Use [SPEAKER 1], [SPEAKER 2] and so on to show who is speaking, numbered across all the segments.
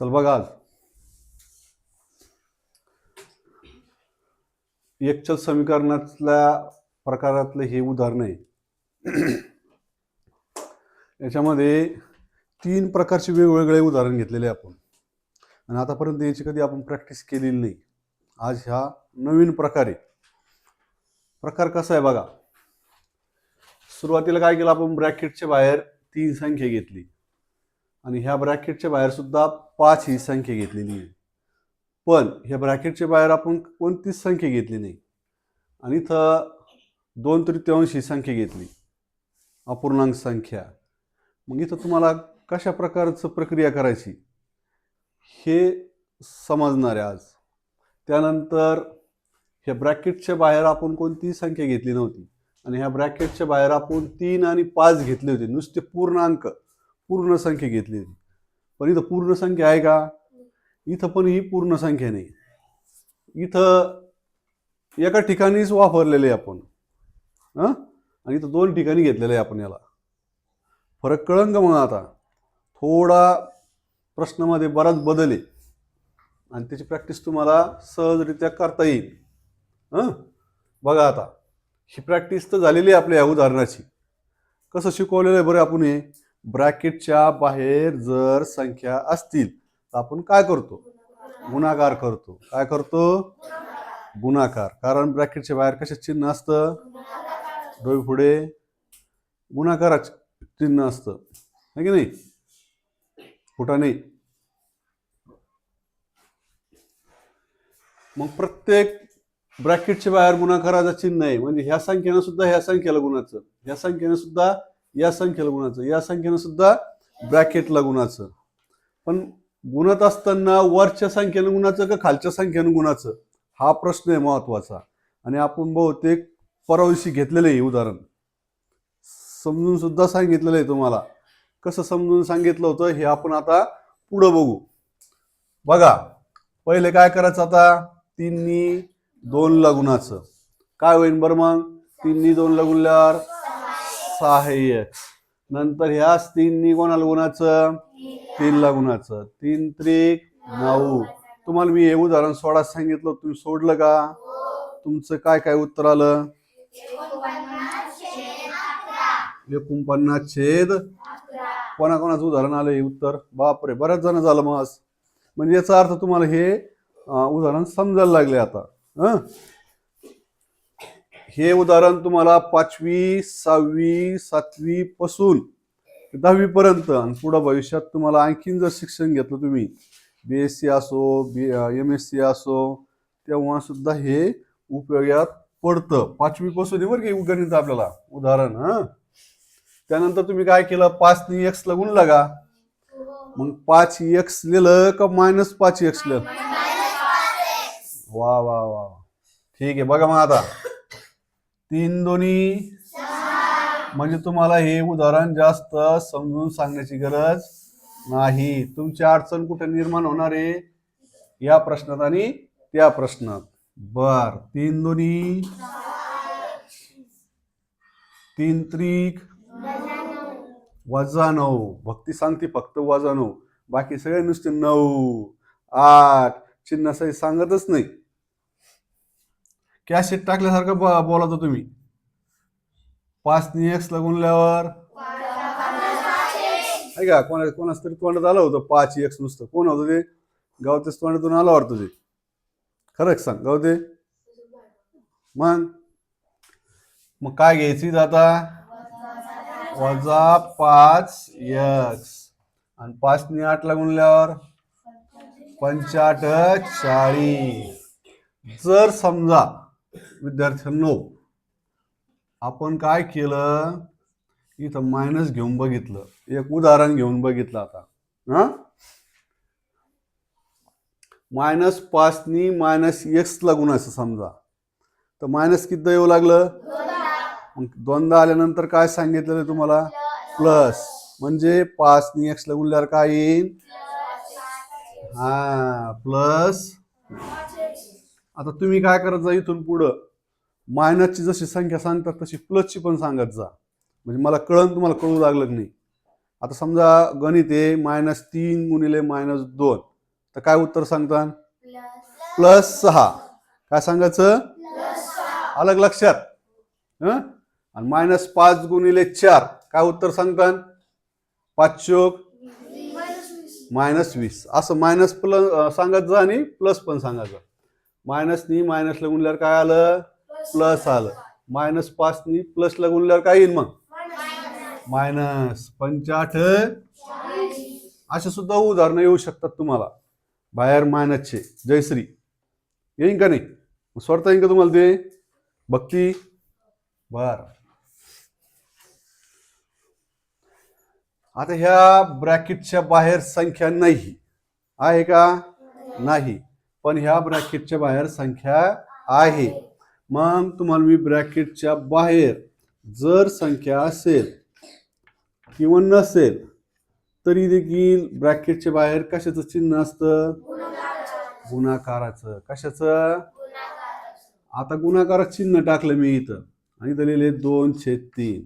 [SPEAKER 1] चल बघा आज. एकचल समीकरणातल्या प्रकारातलं हे उदाहरण आहे. याच्यामध्ये तीन प्रकारचे वेगवेगळे उदाहरण घेतलेले आहे आपण. आणि आतापर्यंत याची कधी आपण प्रॅक्टिस केलेली नाही. आज ह्या नवीन प्रकार. आहे प्रकार कसा आहे बघा. सुरुवातीला काय केलं आपण ब्रॅकेटच्या बाहेर तीन संख्या घेतली. आणि ह्या ब्रॅकेटच्या बाहेरसुद्धा पाच ही संख्या घेतलेली आहे. पण ह्या ब्रॅकेटच्या बाहेर आपण कोणतीच संख्या घेतली नाही. आणि इथं दोन तृतीयांश ही संख्या घेतली. अपूर्णांक संख्या. मग इथं तुम्हाला कशा प्रकारचं प्रक्रिया करायची? हे समजणार आहे आज. त्यानंतर ह्या ब्रॅकेटच्या बाहेर आपण कोणतीही संख्या घेतली नव्हती. आणि ह्या ब्रॅकेटच्या बाहेर आपण तीन आणि पाच घेतले होते. नुसते पूर्णांक. पूर्ण संख्या घेतली होती. पण इथं पूर्ण संख्या आहे का? इथं पण ही पूर्ण संख्या नाही. इथं एका ठिकाणीच वापरलेले आहे आपण. हां? आणि इथं दोन ठिकाणी घेतलेलं आहे आपण याला. फरक कळंग मग आता? थोडा प्रश्नामध्ये बराच बदल आहे. आणि त्याची प्रॅक्टिस तुम्हाला सहजरित्या करता येईल. हां? बघा आता. ही प्रॅक्टिस तर झालेली आहे आपल्या या उदाहरणाची. कसं शिकवलेलं आहे बरं आपण हे? ब्रॅकेटच्या बाहेर जर संख्या असतील तर आपण काय करतो? गुणाकार करतो. काय करतो? गुणाकार. कारण ब्रॅकेटच्या बाहेर कसे चिन्ह असतं? डोळे पुढे गुणाकाराच चिन्ह असतं. है की नाही? कुठं नाही. मग प्रत्येक ब्रॅकेटच्या बाहेर गुणाकाराचं चिन्ह आहे. म्हणजे ह्या संख्येनं सुद्धा ह्या संख्येला गुणाचं. ह्या संख्येनं सुद्धा या संख्येला गुणाचं. या संख्येनं सुद्धा ब्रॅकेटला गुणाचं. पण गुणत असताना वरच्या संख्येनं गुणाचं का खालच्या संख्येनं गुणाचं? हा प्रश्न आहे महत्त्वाचा. आणि आपण बहुतेक परवादिवशी घेतलेलं आहे उदाहरण. समजून सुद्धा सांगितलेलं आहे तुम्हाला. कसं समजून सांगितलं होतं हे आपण आता पुढं बघू. बघा पहिले काय करायचं आता? तीननी दोन गुणाचं. काय होईल बरं मग? तीननी दोन गुणल्यावर सहाय्य नंतर ह्याच तीननी कोणाला गुणाचं तीनला गुणाचं तीन त्रिक नऊ. तुम्हाला मी हे उदाहरण सोडा सांगितलं. तुम्ही सोडलं का? तुमचं काय काय उत्तर आलं? एकोणपन्नास छेद कोणाकोणाचं उदाहरण आलं हे उत्तर? बापरे बऱ्याच जण झालं मग आज. म्हणजे याचा अर्थ तुम्हाला हे उदाहरण समजायला लागले आता. हं? हे उदाहरण तुम्हाला पाचवी सहावी सातवी पासून दहावी पर्यंत आणि पुढं भविष्यात तुम्हाला आणखीन जर शिक्षण घेतलं तुम्ही बी एस सी असो बी एम एस सी असो तेव्हा सुद्धा हे उपयोगात पडतं. पाचवी पासून बरं की गणित आपल्याला उदाहरण हा? त्यानंतर तुम्ही काय केलं? पाचनी एक्स ला गुण लागा. मग पाच एक्स लिहिलं का मायनस पाच एक्स लिहिलं? वा वा वा. ठीक आहे बघा मग आता. तीन दोन्ही. म्हणजे तुम्हाला हे उदाहरण जास्त समजून सांगण्याची गरज नाही. तुमची अडचण कुठे निर्माण होणार आहे? या प्रश्नात आणि त्या प्रश्नात. बर तीन दोन्ही. तीन त्रिक. वजा नऊ. भक्ती सांगते फक्त वजा नऊ. बाकी सगळे नुसते नऊ. आठ. चिन्ह सांगतच नाही. कॅसेट टाकल्यासारखं ब- बोलातो तुम्ही. पाच एक्स गुणल्यावर ऐका कोणा कोणाच तरी तोंडात आलं होतं पाच एक्स नुसतं. कोण होतं ते? गावतेच तोंडातून आलं वाटतं ते. खरंच सांग गावते. मग? मग काय घ्यायची आता? वजा पाच एक्स आणि पाचने आठ ला गुणल्यावर पंचाहट चाळीस. जर समजा विद्यार्थ्यांनो आपण काय केलं? इथं मायनस घेऊन बघितलं. एक उदाहरण घेऊन बघितलं आता. हा? मायनस पाचनी मायनस एक्स गुण असं समजा. तर मायनस किती येऊ लागलं? मग दोनदा आल्यानंतर काय सांगितलेलं तुम्हाला? प्लस म्हणजे पाचनी एक्सला एक्स गुणल्यावर काय येईल हा प्लस आता तुम्ही काय करत जा इथून पुढं. मायनसची जशी संख्या सांगतात तशी प्लसची पण सांगत जा. म्हणजे मला कळण तुम्हाला कळू लागलं नाही. आता समजा गणित आहे मायनस तीन गुणिले मायनस दोन. तर काय उत्तर सांगतात प्लस सहा. काय सांगायचं? अलग लक्षात. हं? आणि मायनस पाच गुणिले चार. काय उत्तर सांगतात पाच चोक. मायनस वीस. असं मायनस प्लस सांगत जा आणि प्लस पण सांगायचं मायनसनी मायनस गुणल्यावर काय आलं? प्लस आलं. मायनस पाचनी प्लस गुणल्यावर काय येईल मग? मायनस. पंचाठ असे सुद्धा उदाहरणं येऊ शकतात तुम्हाला. बाहेर मायनसचे जयश्री. येईन का नाही? स्वतः येईन का तुम्हाला ते? भक्ती. बर. आता ह्या ब्रॅकेटच्या बाहेर संख्या नाही. आहे का? नाही. पण ह्या ब्रॅकेटच्या बाहेर संख्या आहे. मग तुम्हाला मी ब्रॅकेटच्या बाहेर जर संख्या असेल किंवा नसेल तरी देखील ब्रॅकेटच्या बाहेर कशाचं चिन्ह असतं? गुणाकाराचं. कशाचं? आता गुणाकाराचं चिन्ह टाकलं मी इथं आणि दिलेले लिहिले दोन छेद तीन.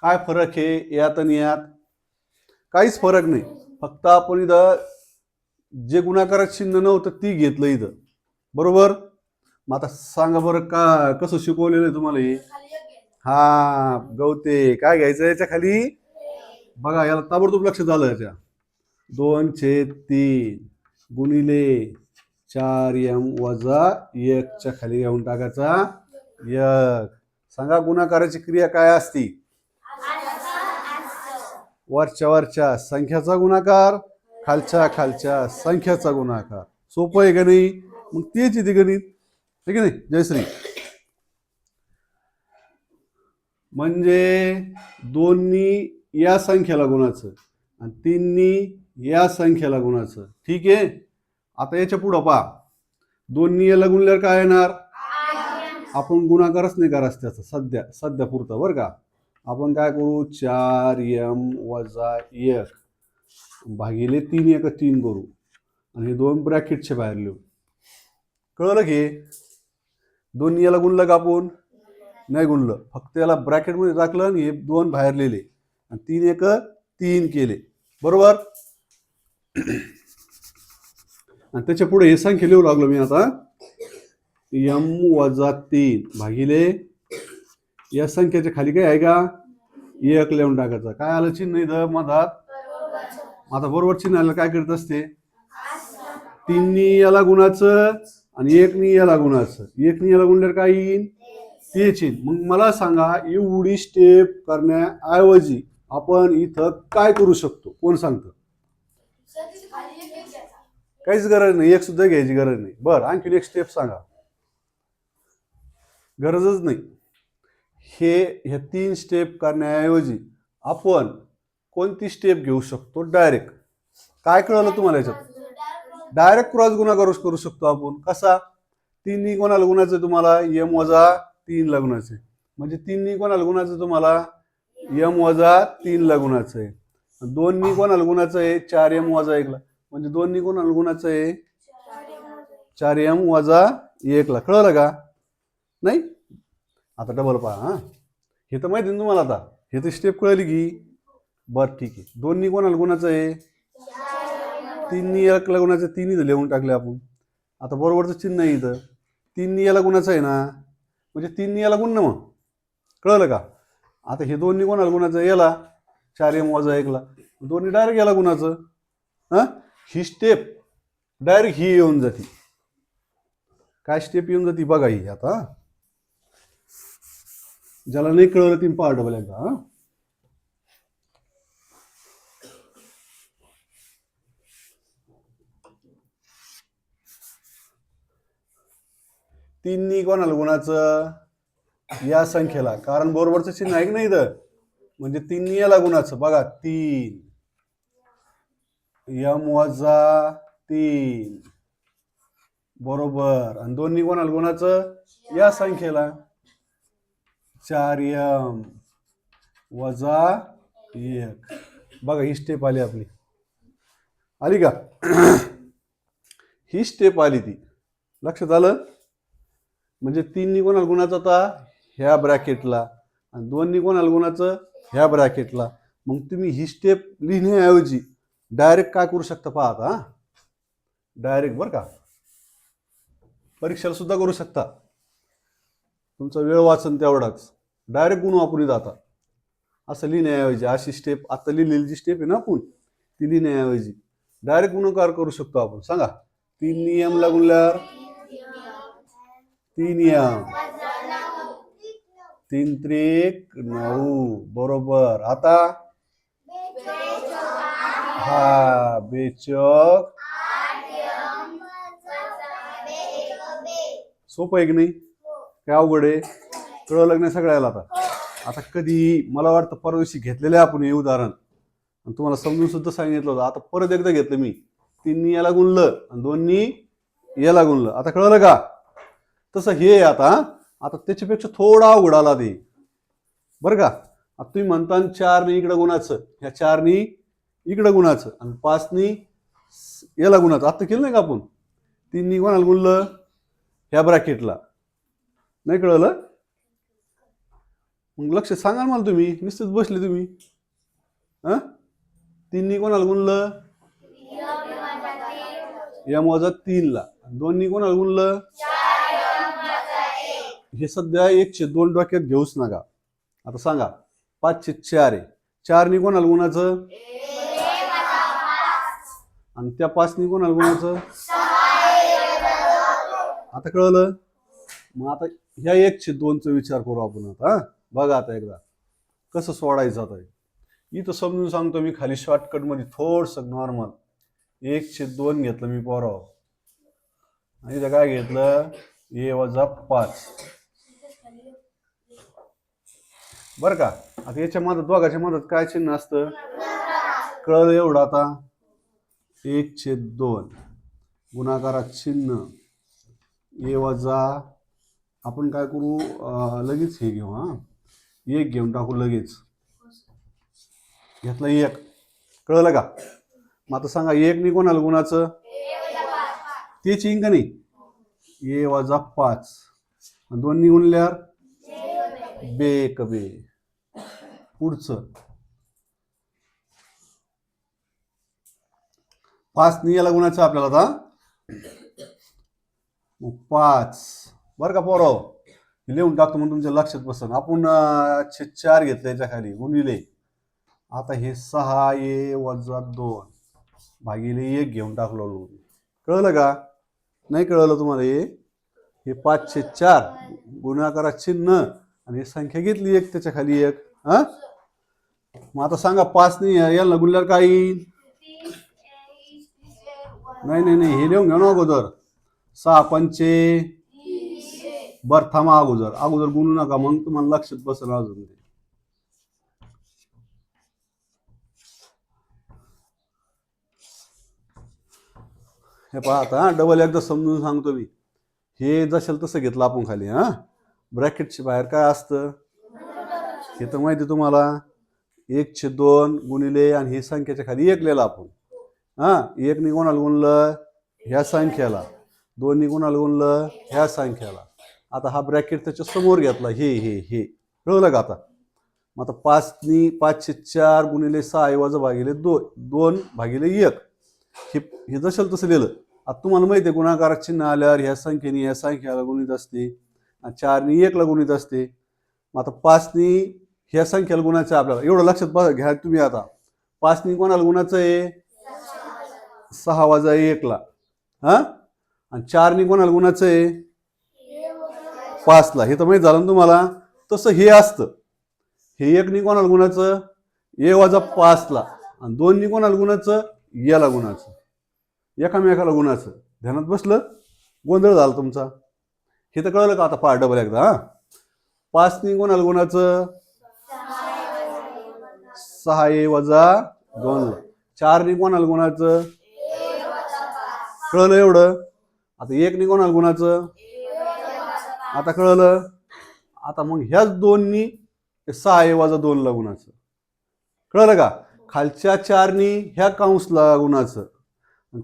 [SPEAKER 1] काय फरक आहे यात आणि यात? काहीच फरक नाही. फक्त आपण इथं जे गुणाकाराचं चिन्ह नव्हतं ती घेतलं इथं. बरोबर? मग आता सांगा बरं का कसं शिकवलेलं आहे तुम्हाला हे? हा गवते काय घ्यायचं याच्या खाली? बघा याला ताबडतोब लक्ष झालं याच्या. दोन छेद तीन गुणिले चार यम वजा एकच्या खाली घेऊन टाकायचा. एक. सांगा गुणाकाराची क्रिया काय असती? वरच्या वरच्या संख्याचा गुणाकार. खालच्या खालच्या संख्याचा गुणाकार सोपं आहे का नाही? मग तेच येते गणित ठीक आहे नाही? जयश्री म्हणजे दोन्ही या संख्येला गुणाचं आणि तीननी या संख्येला गुणाचं. ठीक आहे? आता याच्या पुढं पहा. दोन्ही याला गुणल्यावर काय येणार? आपण गुणाकारच नाही करायचं त्याचा सध्या सध्या पुरतं बरं का? आपण काय करू? चार यम वजा एक. भागिले तीन एक तीन करू. आणि हे दोन ब्रॅकेटच्या बाहेर लिहू. कळलं की? दोन्ही याला गुणलं का आपण? नाही गुणलं. फक्त याला ब्रॅकेटमध्ये टाकलं आणि हे दोन बाहेर लिहिले. आणि तीन एक तीन केले. बरोबर? आणि त्याच्या पुढे हे संख्या लिहू लागलो मी आता. यम वजा तीन भागिले या संख्येच्या खाली काय आहे का? एक लिहून टाकायचं. काय आलं? चिन्ह इथं मधात. आता बरोबर चिन्ह काय करत असते? तीननी याला गुणाचं आणि एकनी याला गुणाचं. एकनी याला गुणल्यावर काय येईन? तेच येईन. मग मला सांगा एवढी स्टेप करण्याऐवजी आपण इथं काय करू शकतो? कोण सांगतं? काहीच गरज नाही. एक सुद्धा घ्यायची गरज नाही. बरं आणखीन एक स्टेप सांगा. गरजच नाही. हे ह्या तीन स्टेप करण्याऐवजी आपण कोणती स्टेप घेऊ शकतो? डायरेक्ट काय कळलं तुम्हाला याच्यात? डायरेक्ट क्रॉस गुन्हा करू करू शकतो आपण. कसा? तीननी कोणाला गुणाचं आहे तुम्हाला यम वजा तीन लग्नाचे. म्हणजे तीननी कोणाला गुणाचं तुम्हाला यम वजा तीन लग्नाचं. आहे दोननी कोणाला गुणाचं आहे? चार यम वजा एकला म्हणजे दोन्ही कोणाला गुणाचं आहे? चार यम वजा एकला कळलं का? नाही? आता डबल पहा हा. हे तर माहिती ना तुम्हाला आता. हे तर स्टेप कळली की. बरं ठीक आहे. दोन्ही कोणाला गुणाचं आहे? तिन्ही एकला गुणाचं तिन्ही लिहून टाकले आपण. आता बरोबरचं चिन्ह आहे इथं. तिन्ही याला गुणाचं आहे ना? म्हणजे तिन्ही याला गुण ना मग? कळलं का? आता हे दोन्ही कोणाला गुणाचं याला. चार एम वाजा एकला. दोन्ही डायरेक्ट याला गुणाचं. हां? ही स्टेप डायरेक्ट ही येऊन जाते. काय स्टेप येऊन जाते? बघा ही आता. ज्याला नाही कळलं ती पहा डबल एकदा तीननी कोणाला गुणाचं? या संख्येला. कारण बरोबरचं चिन्ह आहे की नाही तर म्हणजे तीननी याला गुणाचं. बघा तीन. यम वजा तीन. बरोबर. आणि दोन्ही कोणाला गुणाचं? या संख्येला. चार यम वजा एक. बघा ही स्टेप आली आपली. आली का? ही स्टेप आली ती. लक्षात आलं? म्हणजे तीन कोणाला गुणाचं आता ह्या ब्रॅकेटला आणि दोन कोणाला गुणाचं ह्या ब्रॅकेटला. मग तुम्ही ही स्टेप लिहिण्याऐवजी डायरेक्ट काय करू शकता पहा आता डायरेक्ट बरं का? परीक्षेला सुद्धा करू शकता. तुमचा वेळ वाचन तेवढाच. डायरेक्ट गुण वापरून जाता असं लिहिण्याऐवजी अशी स्टेप आता लिहिलेली जी स्टेप आहे ना आपण ती लिहिण्याऐवजी. डायरेक्ट गुणकार करू शकतो आपण. सांगा. तीन नियम लागून तीन तीन त्रिक नऊ. बरोबर. आता? हा बेचक. सोपं आहे की नाही? काय अवघड आहे? कळलं नाही सगळ्याला आता. आता कधी मला वाटतं परवा दिवशी घेतलेलं आहे आपण हे उदाहरण. आणि तुम्हाला समजून सुद्धा सांगितलं होतं. आता परत एकदा घेतलं मी. तिन्ही याला गुणलं आणि दोन्ही याला गुणलं. आता कळलं का? तसं हे आता आता त्याच्यापेक्षा थोडा आला ते. बरं का? आता तुम्ही म्हणता चारनी इकडं गुणाचं. ह्या चारनी इकडं गुणाचं. आणि पाचनी याला गुणाचं. आता केलं नाही का आपण? तीननी कोणाला गुणलं? ह्या ब्रॅकेटला. नाही कळलं? मग लक्ष सांगा मला तुम्ही. नुसतेच बसले तुम्ही. हा? तीननी कोणाला गुणलं? या मोजा तीनला. दोन्ही कोणाला गुणलं? हे सध्या एकशे दोन डोक्यात घेऊच नका. आता सांगा पाचशे चार आहे. चारनी कोणाला गुणाचं आणि त्या पाचनी कोणाला गुणाचं आता कळलं? मग आता ह्या एकशे दोनचा विचार करू आपण आता बघा आता एकदा. कसं सोडायचं आता इथं समजून सांगतो मी खाली शॉर्टकटमध्ये थोडस नॉर्मल एकशे दोन घेतलं मी पोराव आणि इथं काय घेतलं? ए वजा पाच. बरं का? आता याच्या मदत दोघाच्या मदत काय चिन्ह असतं? कळलं एवढं आता? एक छेद दोन. गुणाकारात चिन्ह. ए वजा आपण काय करू? लगेच हे घेऊ हा? एक घेऊन टाकू लगेच. घेतलं एक. कळलं का? मग आता सांगा एक नाही कोणाला गुणाचं? ते चिंग का नाही. ए वजा पाच. दोन गुणल्यावर? बे कबे बे. पुढचं. पाच नियला गुणाचं आपल्याला आता. पाच. बरं का पोरो? लिहून टाकतो म्हणून तुमच्या लक्षात बसन आपण छे चार घेतले याच्या खाली गुणिले आता हे सहा ए वजा दोन भागिले एक घेऊन टाकलो लोन कळलं का? नाही कळलं तुम्हाला हे? हे पाचशे चार. गुणाकारात चिन्ह. आणि संख्या घेतली एक त्याच्याखाली एक. हा मग आता सांगा पाच नाही यांना गुल्ल्यावर काय येईल? नाही नाही नाही हे लिहून घ्या ना अगोदर. सहा पंचे. बर थांबा अगोदर. अगोदर गुणू नका मग तुम्हाला लक्षात बसेल अजून ते. हे पहा आता डबल एकदा समजून सांगतो मी. हे जसेल तसं घेतलं आपण खाली हा. ब्रॅकेटच्या बाहेर काय असतं? हे तर माहिती तुम्हाला. एकशे दोन गुणिले आणि ही संख्येच्या खाली एक लिहिलं आपण. हा एक निगुणाला गुणलं? ह्या संख्याला. दोन निगुणाला गुणलं? ह्या संख्याला. आता हा ब्रॅकेट त्याच्यासमोर घेतला. हे हे हे. कळलं का आता? मग आता पाचनी पाचशे चार गुणिले सहा वजा भागिले दो दोन भागिले एक. हे हे जसेल तसं लिहिलं. आता तुम्हाला माहिती आहे गुणाकारात चिन्ह आल्यावर ह्या संख्येने ह्या संख्याला गुणित असते. आणि चारनी एकला गुणित असते. मग आता पाचनी ह्या संख्याला गुणाचं आपल्याला. एवढं लक्षात घ्या तुम्ही आता. पाचनी कोणाला गुणाचं आहे? सहा वाजा एकला हा? आणि चारनी कोणाला गुणाचं आहे? पाचला हे तर माहीत झालं ना तुम्हाला? तसं हे असतं. हे एक नि कोणाला गुणाचं? ए वाजा पाचला आणि दोन नि कोणाला गुणाचं? याला गुणाचं. एकामेकाला गुणाचं. ध्यानात बसलं? गोंधळ झाला तुमचा. हे तर कळलं का आता? पहा डबल एकदा हा? पाच नि कोणाला गुणाचं? सहा ए वजा दोन चार नि कोणाला गुणाचं कळलं एवढं? आता एक नि कोणाला गुणाचं आता कळलं? आता मग ह्याच दोननी सहा ए वजा दोनला गुणाचं कळलं का? खालच्या चारनी ह्या कांसला गुणाचं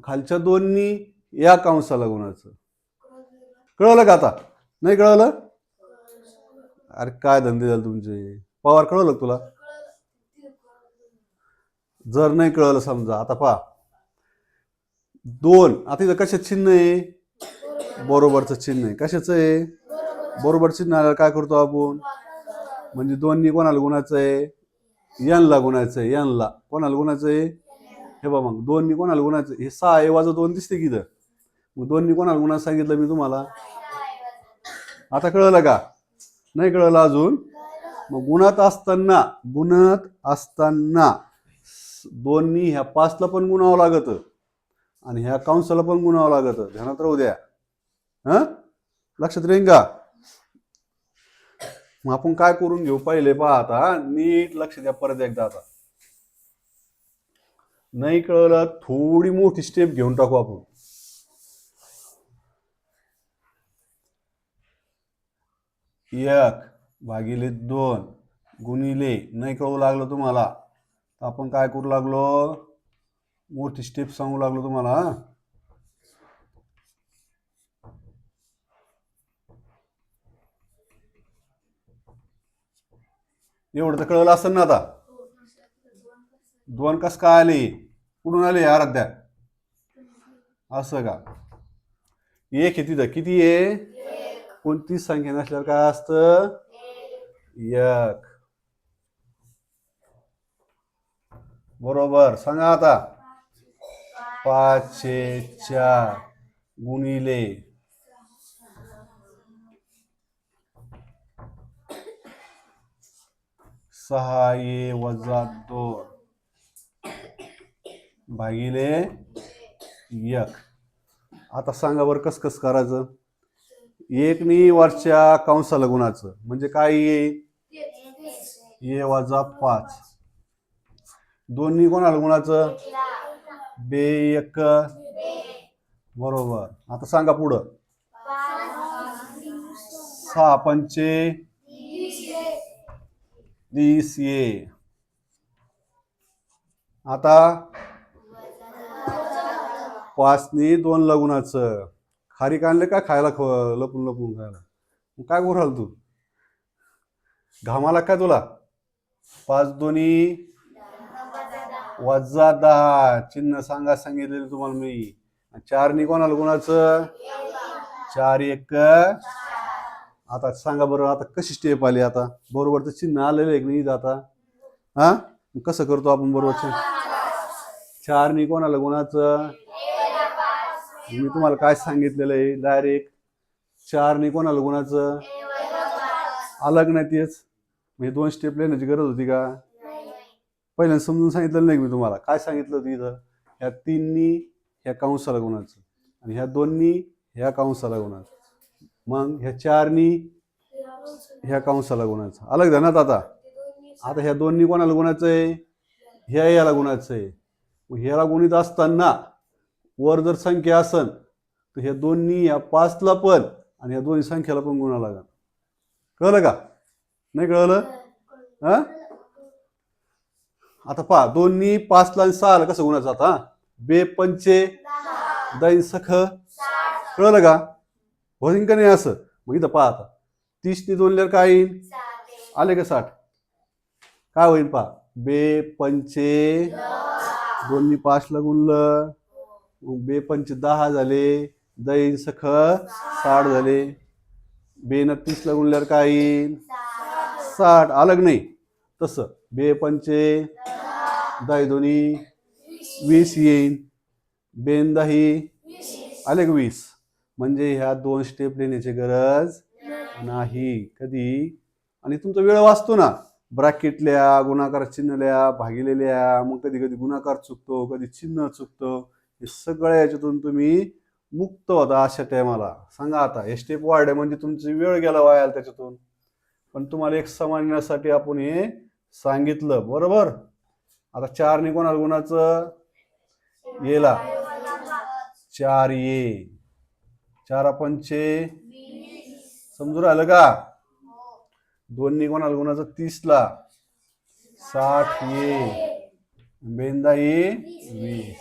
[SPEAKER 1] खालच्या दोननी या कांसाला गुणाचं कळलं का आता? नाही कळलं? अरे काय धंदे झाले तुमचे? पवार कळलं तुला? जर नाही कळलं समजा आता पहा. दोन आता इथं कशाचं चिन्ह आहे? बरोबरचं चिन्ह आहे. कशाचं आहे? बरोबर चिन्ह आल्यावर काय करतो आपण? म्हणजे दोन्ही कोणाला गुणाचं आहे? यनला गुणायचं आहे यनला कोणाला गुणाचं आहे? हे बाबा मग दोन्ही कोणाला गुणायचं हे सहा आहे वाजव दोन दिसते की इथं? मग दोन्ही कोणाला गुणा सांगितलं मी तुम्हाला? आता कळलं का? नाही कळलं अजून? मग गुणात असताना गुणत असताना. दोन्ही ह्या पाचला पण गुणावं लागत. आणि ह्या काउन्सला पण गुणावं लागत. ध्यानात राहू द्या. हा? लक्षात राहीन का? मग आपण काय करून घेऊ? पहिले पहा आता. नीट लक्ष द्या परत एकदा आता. नाही कळलं थोडी मोठी स्टेप घेऊन टाकू आपण. एक भागिले दोन गुणिले नाही कळू लागलं तुम्हाला. तर आपण काय करू लागलो? मोठी स्टेप सांगू लागलो तुम्हाला हा? एवढं तर कळलं असेल ना आता? दोन कस काय आले? कुठून आले आराध्या? असं का? एक आहे तिथं. किती आहे? कोणतीच संख्या नसल्यावर काय असतं? एक. बरोबर. सांगा आता. पाचशे चार गुणिले. सहा ए वजा दोन. भागिले एक. आता सांगा बरं कस कस करायचं एकनी वरच्या कंसाला गुणाचं. म्हणजे काय ये ए वजा पाच. दोन्ही कोणाला गुणाचं बे एक. बरोबर. आता सांगा पुढं. सहा पंचे. तीस ये आता पाचनी दोन लग्नाचं. खारीक आणले का खायला ख लपून लपून खायला? मग काय बोलाल तू? घामाला काय तुला? पाच दोन्ही. वजा दहा. चिन्ह सांगा सांगितलेलं तुम्हाला मी. चारनी कोणाला कोणाचं? चार एक. आता सांगा बरं आता कशी स्टेप आली आता? बरोबरचं चिन्ह आलेलं आहे की नाही आता? हा? कसं करतो आपण बरोबर चारनी कोणाला गुणाचं मी तुम्हाला काय सांगितलेलं आहे? डायरेक्ट चारनी कोणाला कोणाचं? अलग नाही तेच. म्हणजे दोन स्टेप लिहिण्याची गरज होती का? पहिल्यांदा समजून सांगितलं नाही मी तुम्हाला? काय सांगितलं होतं इथं? ह्या तीननी ह्या काउन्साला गुणाचं आणि ह्या दोन्ही ह्या काउन्साला गुणाचं. मग ह्या चारनी ह्या काउन्साला गुणाचं. अलग ध्यानात आता? आता ह्या दोन्ही कोणाला गुणाचं आहे? ह्या याला गुणाचं आहे. मग ह्याला गुणित असताना वर जर संख्या असन तर ह्या दोन्ही ह्या पाचला पण आणि ह्या दोन्ही संख्याला पण गुणा लागल कळलं का? नाही कळलं? हा आता पहा दोन्ही पाचला आणि सहाला कसं गुणाचं आता बे पंचे दैन सख कळलं का? होईन का नाही असं? मग इथं पहा आता. तीसनी दोन लिहिलं काय येईल आले का साठ? काय होईल पहा? बे पंचे दोन्ही पाचला गुणलं. बे पंचे दहा झाले. दैन सख साठ झाले. बे तीसला गुणल्यावर काय येईल साठ. अलग नाही? तसं. बे पंचे दही दोन्ही वीस येईन. बेन दही आले का वीस. म्हणजे ह्या दोन स्टेप लिहिण्याची गरज नाही. कधी? आणि तुमचा वेळ वाचतो ना. ब्रॅकेटल्या गुणाकार चिन्ह लिहा मग कधी कधी गुणाकार चुकतो कधी चिन्ह चुकतो. हे सगळ्या याच्यातून तुम्ही मुक्त होता अशा टायमाला सांगा आता हे स्टेप वाढले म्हणजे तुमची वेळ गेला वायाला त्याच्यातून. पण तुम्हाला एक समजण्यासाठी आपण हे सांगितलं. बरोबर? आता चारने कोणाला गुणाचं येला. चार ये चार पंचे. समजून राहिलं का? दोन्ही कोणाला गुणाचं तीसला. साठ ये बेंदा ये वीस.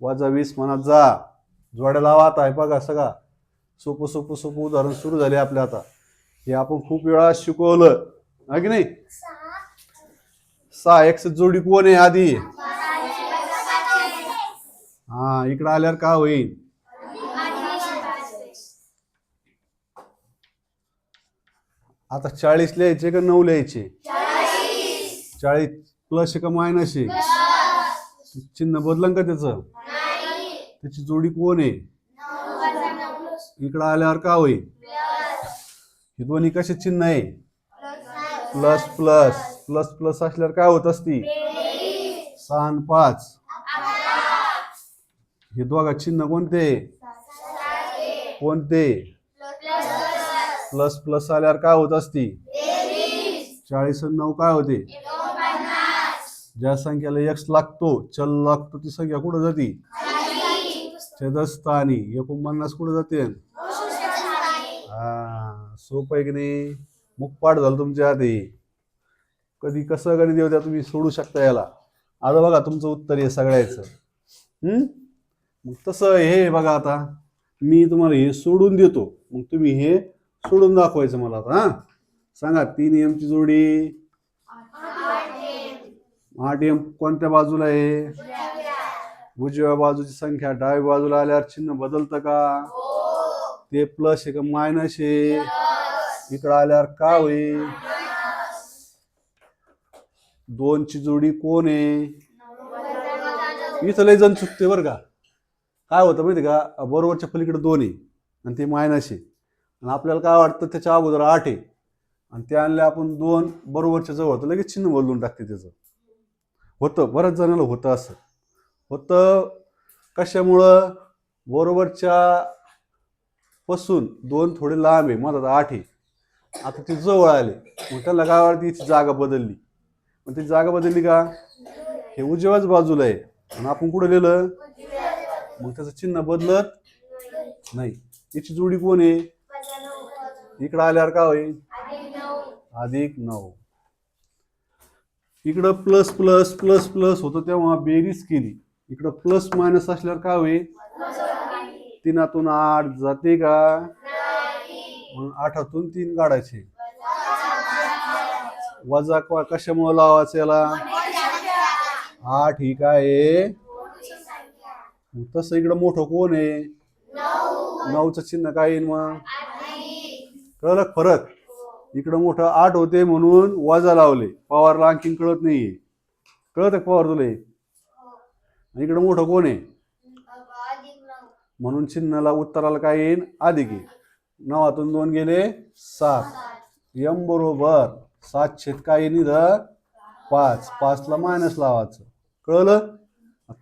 [SPEAKER 1] वाजा वीस म्हणत जा. जोड्या लावा आता हे बघा सगळा. सोपं सोपं सोपं उदाहरण सुरू झाले आपल्या आता. हे आपण खूप वेळा शिकवलं. हा की नाही? सहा एक्स जोडी कोण आहे आधी? हा इकडं आल्यावर का होईल? आता चाळीस लिहायचे का नऊ लिहायचे? चाळीस. प्लस आहे का मायनस आहे चिन्ह बदलन का त्याचं? त्याची जोडी कोण आहे? इकडं आल्यावर का होईल? हे दोन्ही कसे चिन्ह आहे? Plus plus. प्लस प्लस असल्यावर काय होत असती? सहा पाच. हे दोघा चिन्ह कोणते? कोणते? प्लस प्लस आल्यावर काय होत असती? चाळीस नऊ काय होते? ज्या संख्याला एक्स लागतो चल लागतो ती संख्या कुठं जाती? छेदस्थानी एकोणपन्नास कुठं जाते? हा सोपं आहे की नाही? मुखपाठ झालं तुमच्या आधी कधी कसं गणित येऊ द्या तुम्ही सोडू शकता याला. आता बघा तुमचं उत्तर आहे सगळ्याचं. हम्म? मग तसं हे बघा आता. मी तुम्हाला हे सोडून देतो. मग तुम्ही हे सोडून दाखवायचं मला आता हा? सांगा तीन एमची जोडी. आठ एम कोणत्या बाजूला आहे? उजव्या बाजूची संख्या डाव्या बाजूला आल्यावर चिन्ह बदलतं का? ते प्लस आहे का मायनस आहे? इकडं आल्यावर का होईल? दोनची जोडी कोण आहे? इथं लय जण चुकते बरं का. काय होतं माहिती का? बरोबरच्या पलीकडे दोन आहे आणि ते मायनस आहे. आणि आपल्याला काय वाटतं त्याच्या अगोदर आठ आहे. आणि ते आणले आपण दोन बरोबरच्या जवळ. तर लगेच चिन्ह बदलून टाकते त्याचं. होतं बऱ्याच जणांना होतं असं. होतं कशामुळं? बरोबरच्या पासून दोन थोडे लांब आहे. मधात आठ आहे. आता ते जवळ आले. मग त्याला काय वाटतं जागा बदलली. पण ती जागा बदलली का? हे उजव्याच बाजूला आहे. आणि आपण कुठं लिहिलं? मग त्याचं चिन्ह बदलत नाही. याची जोडी कोण आहे? इकडं आल्यावर का होईल? अधिक नऊ. इकडं प्लस प्लस प्लस प्लस होतं तेव्हा बेरीज केली. इकडं प्लस मायनस असल्यावर काय होईल? तीनातून आठ जाते का? म्हणून आठातून तीन काढायचे. वजा कशामुळे लावायचं याला? हा ठीक आहे. तस तसं इकडं मोठं कोण आहे? नऊचं चिन्ह काय येईल मग? कळलं फरक? इकडं मोठं आठ होते म्हणून वजा लावले. पवारला आणखीन कळत नाहीये. कळत पवार तुले? इकडं मोठं कोण आहे? म्हणून चिन्हाला उत्तराला काय येईल आधी की नवातून दोन गेले सात. यम बरोबर. सात शेतका काय येईल पाच. पाचला मायनस लावायचं. कळलं?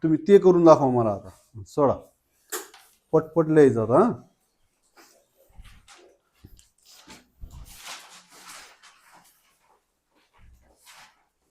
[SPEAKER 1] तुम्ही ते करून दाखवा मला आता. सोडा. पटपट लिहायचं आता हां.